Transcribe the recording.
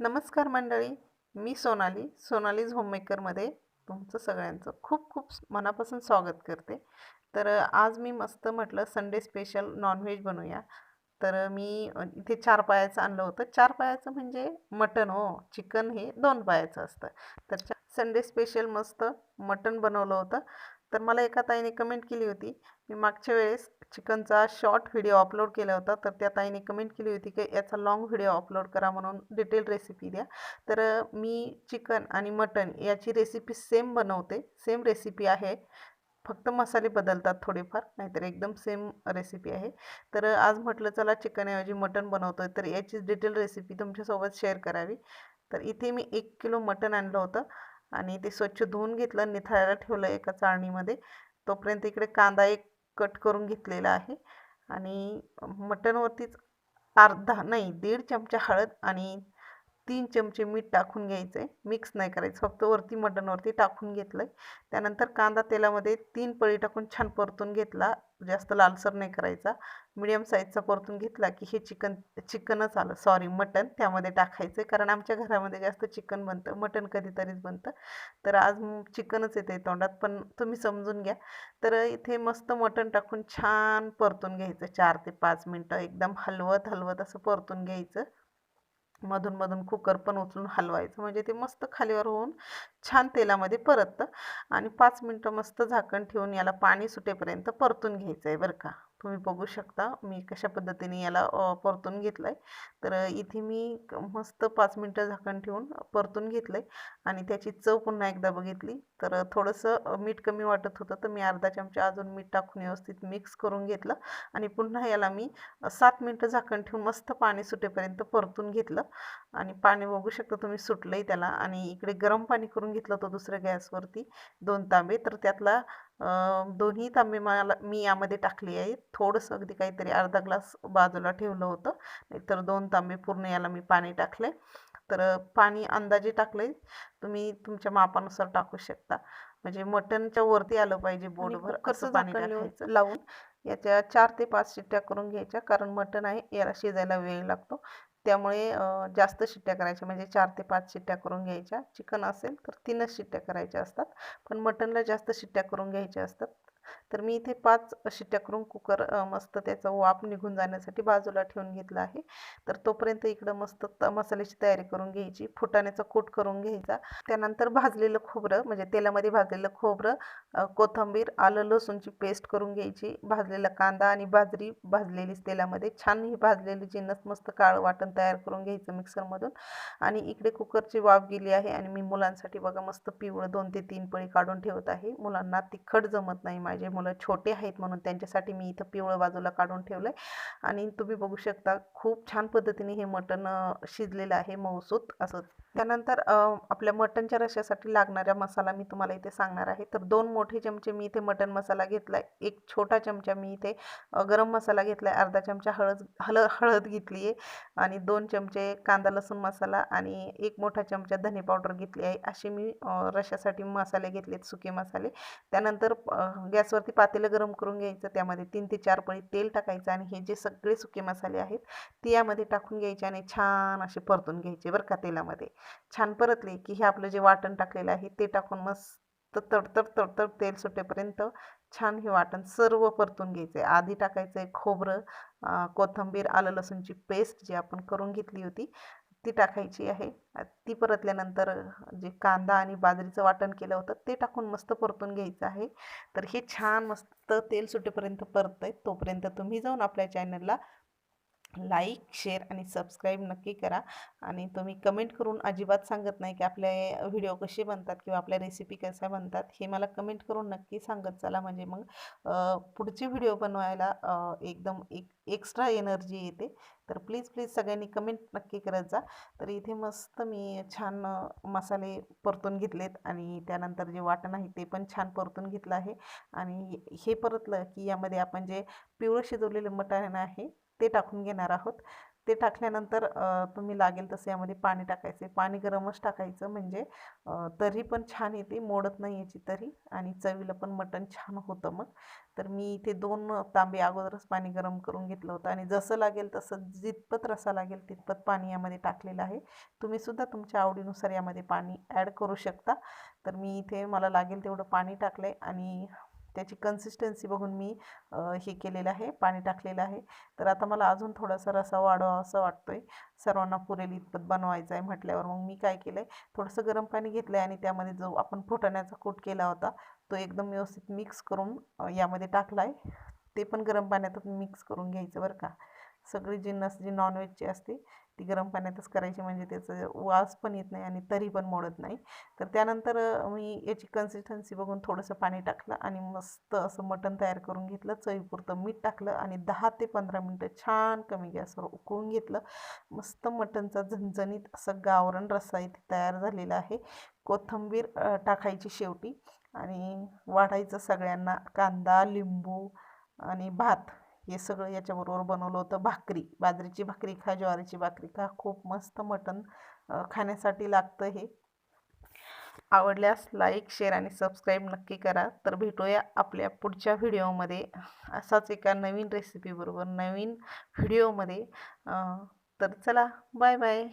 नमस्कार मंडळी मी सोनाली सोनालीज होममेकरमध्ये तुमचं सगळ्यांचं खूप खूप मनापासून स्वागत करते. तर आज मी मस्त म्हटलं संडे स्पेशल नॉनव्हेज बनवूया. तर मी इथे चार पायाचं आणलं होतं. चार पायाचं म्हणजे मटन हो चिकन हे दोन पायाचं असतं. तर संडे स्पेशल मस्त मटन बनवलं होतं. तर मला एका ताईने कमेंट केली होती. मी मागच्या वेळेस चिकनचा शॉर्ट व्हिडिओ अपलोड केला होता. तर त्या ताईने कमेंट केली होती की याचा लाँग व्हिडिओ अपलोड करा म्हणून डिटेल रेसिपी द्या. तर मी चिकन आणि मटन याची रेसिपी सेम बनवते. सेम रेसिपी आहे. फक्त मसाले बदलतात थोडेफार नाहीतर एकदम सेम रेसिपी आहे. तर आज म्हटलं चला चिकनऐवजी मटन बनवतो तर याची डिटेल रेसिपी तुमच्यासोबत शेअर करावी. तर इथे मी एक किलो मटन आणलं होतं. आणि ते स्वच्छ धुवून घेतलं निथळायला ठेवलं एका चाळणीमध्ये. तोपर्यंत इकडे कांदा एक कट करून घेतलेला आहे. आणि मटनवरतीच अर्धा नाही दीड चमचा हळद आणि तीन चमचे मीठ टाकून घ्यायचं आहे मिक्स नाही करायचं फक्त वरती मटनवरती टाकून घेतलं आहे त्यानंतर कांदा तेलामध्ये तीन पळी टाकून छान परतून घेतला. जास्त लालसर नाही करायचा. मिडियम साईजचा परतून घेतला की हे चिकन चिकनच आलं. सॉरी मटन त्यामध्ये टाकायचं आहे कारण आमच्या घरामध्ये जास्त चिकन बनतं. मटन कधीतरीच बनतं. तर आज चिकनच येते तोंडात पण तुम्ही समजून घ्या. तर इथे मस्त मटण टाकून छान परतून घ्यायचं. चार ते पाच मिनटं एकदम हलवत हलवत असं परतून घ्यायचं. मधून मधून कुकर पण उचलून हलवायचं. म्हणजे ते मस्त खालीवर होऊन छान तेलामध्ये परततं आणि पाच मिनटं मस्त झाकण ठेवून याला पाणी सुटेपर्यंत परतून घ्यायचं आहे बरं का. तुम्ही बघू शकता मी कशा पद्धतीने याला परतून घेतलं आहे तर इथे मी मस्त पाच मिनटं झाकण ठेवून परतून घेतलं आहे आणि त्याची चव पुन्हा एकदा बघितली. तर थोडंसं मीठ कमी वाटत होतं तर मी अर्धा चमचा अजून मीठ टाकून व्यवस्थित मिक्स करून घेतलं आणि पुन्हा याला मी सात मिनटं झाकण ठेवून मस्त पाणी सुटेपर्यंत परतून घेतलं. आणि पाणी बघू शकता तुम्ही सुटलंय त्याला आणि इकडे गरम पाणी करून घेतलं होतं दुसऱ्या गॅसवरती दोन तांबे. तर त्यातला दोन्ही तांबे मला मी यामध्ये टाकले आहेत थोडंसं अगदी काहीतरी अर्धा ग्लास बाजूला ठेवलं होतं. नाहीतर दोन तांबे पूर्ण याला मी पाणी टाकले. तर पाणी अंदाजे टाकले तुम्ही तुमच्या मापानुसार टाकू शकता. म्हणजे मटनच्या वरती आलं पाहिजे बोटभर असं पाणी टाकायचं. लावून याच्या चार ते पाच शिट्ट्या करून घ्यायच्या. कारण मटण आहे याला शिजायला वेळ लागतो. त्यामुळे जास्त शिट्ट्या करायच्या. म्हणजे चार ते पाच शिट्ट्या करून घ्यायच्या. चिकन असेल तर तीनच शिट्ट्या करायच्या असतात. पण मटनला जास्त शिट्ट्या करून घ्यायच्या असतात. तर मी इथे पाच शिट्ट्या करून कुकर मस्त त्याचा वाफ निघून जाण्यासाठी बाजूला ठेवून घेतला आहे. तर तोपर्यंत इकडं मस्त त मसाल्याची तयारी करून घ्यायची. फुटाण्याचा कूट करून घ्यायचा. त्यानंतर भाजलेलं खोबरं म्हणजे तेलामध्ये भाजलेलं खोबरं कोथंबीर कोथिंबीर आलं लसूणची पेस्ट करून घ्यायची. भाजलेला कांदा आणि बाजरी भाजलेलीच तेलामध्ये. छान ही भाजलेली जिन्नस मस्त काळं वाटण तयार करून घ्यायचं मिक्सरमधून. आणि इकडे कुकरची वाफ गेली आहे आणि मी मुलांसाठी बघा मस्त पिवळं दोन ते तीन पळी काढून ठेवत आहे. मुलांना तिखट जमत नाही माझे मुलं छोटे आहेत म्हणून त्यांच्यासाठी मी इथं पिवळं बाजूला काढून ठेवलं आहे आणि तुम्ही बघू शकता खूप छान पद्धतीने हे मटण शिजलेलं आहे मऊसूत असं. त्यानंतर आपल्या मटणच्या रश्श्यासाठी लागणारा मसाला मी तुम्हाला इथे सांगणार आहे. तर दोन मोठे चमचे मी इथे मटण मसाला घेतला आहे एक छोटा चमचा मी इथे गरम मसाला घेतला आहे अर्धा चमचा हळद हल हळद घेतली आहे. आणि दोन चमचे कांदा लसूण मसाला आणि एक मोठा चमचा धने पावडर घेतली आहे. असे मी रश्यासाठी रश्श्यासाठी मसाले घेतलेत सुके मसाले. त्यानंतर गॅसवरती पातेलं गरम करून घ्यायचं. त्यामध्ये तीन ते चार पळी तेल टाकायचं आणि हे जे सगळे सुके मसाले आहेत ते यामध्ये टाकून घ्यायचे आणि छान असे परतून घ्यायचे बरं का तेलामध्ये. छान परतले की हे आपलं जे वाटण टाकलेलं आहे ते टाकून मस्त तडतड तडतड तेल सुटेपर्यंत छान हे वाटण सर्व परतून घ्यायचं आहे आधी टाकायचं आहे खोबरं कोथंबीर कोथिंबीर आलं लसूणची पेस्ट जी आपण करून घेतली होती ती टाकायची आहे. ती परतल्यानंतर जे कांदा आणि बाजरीचं वाटण केलं होतं ते टाकून मस्त परतून घ्यायचं आहे. तर हे छान मस्त तेल सुटेपर्यंत परत आहे तोपर्यंत तुम्ही जाऊन आपल्या चॅनलला लाईक शेअर आणि सबस्क्राईब नक्की करा. आणि तुम्ही कमेंट करून अजिबात सांगत नाही की आपले व्हिडिओ कसे बनतात किंवा आपल्या रेसिपी कशा बनतात हे मला कमेंट करून नक्की सांगत चला. म्हणजे मग पुढचे व्हिडिओ बनवायला एकदम एक एक्स्ट्रा एनर्जी येते. तर प्लीज प्लीज सगळ्यांनी कमेंट नक्की करत जा. तर इथे मस्त मी छान मसाले परतून घेतलेत आणि त्यानंतर जे वाटण आहे ते पण छान परतून घेतलं आहे. आणि हे परतलं की यामध्ये आपण जे पिवळं शिजवलेलं मटण आहे ते टाकून घेणार आहोत. ते टाकल्यानंतर तुम्ही लागेल तसं यामध्ये पाणी टाकायचे पाणी गरमच टाकायचं म्हणजे तरी पण छान येते मोडत नाही याची तरी आणि चवीला पण मटण छान होतं मग. तर मी इथे दोन तांबे अगोदरच पाणी गरम करून घेतलं होतं आणि जसं लागेल तसं जितपत रसा लागेल तितपत पाणी यामध्ये टाकलेलं आहे. तुम्ही सुद्धा तुमच्या आवडीनुसार यामध्ये पाणी ॲड करू शकता. तर मी इथे मला लागेल तेवढं पाणी टाकलं आहे आणि त्याची कन्सिस्टन्सी बघून मी हे केलेलं आहे पाणी टाकलेलं आहे. तर आता मला अजून थोडासा रसा वाढवा असं आहे सर्वांना पुरेल इतपत बनवायचं आहे म्हटल्यावर. मग मी काय केलं आहे थोडंसं गरम पाणी घेतलं आहे आणि त्यामध्ये जो आपण फुटाण्याचा कूट केला होता तो एकदम व्यवस्थित मिक्स करून यामध्ये टाकला आहे ते पण गरम पाण्यात मिक्स करून घ्यायचं बरं का. सगळी जिन्नस जी नॉनव्हेजची असते ती गरम पाण्यातच करायची म्हणजे त्याचं वास पण येत नाही आणि तरी पण मोडत नाही. तर त्यानंतर मी याची कन्सिस्टन्सी बघून थोडंसं पाणी टाकलं आणि मस्त असं मटण तयार करून घेतलं. चवीपुरतं मीठ टाकलं आणि दहा ते पंधरा मिनटं छान कमी गॅसवर उकळून घेतलं. मस्त मटणचा झणझणीत असं गावरण रस्सा इथे तयार झालेला आहे. कोथिंबीर टाकायची शेवटी आणि वाढायचं सगळ्यांना कांदा लिंबू आणि भात. हे सगळं याच्याबरोबर बनवलं होतं. भाकरी बाजरीची भाकरी खा ज्वारीची भाकरी खा. खूप मस्त मटण खाण्यासाठी लागतं हे. आवडल्यास लाईक शेअर आणि सबस्क्राईब नक्की करा. तर भेटूया आपल्या पुढच्या व्हिडिओमध्ये असाच एका नवीन रेसिपीबरोबर नवीन व्हिडिओमध्ये तर चला बाय बाय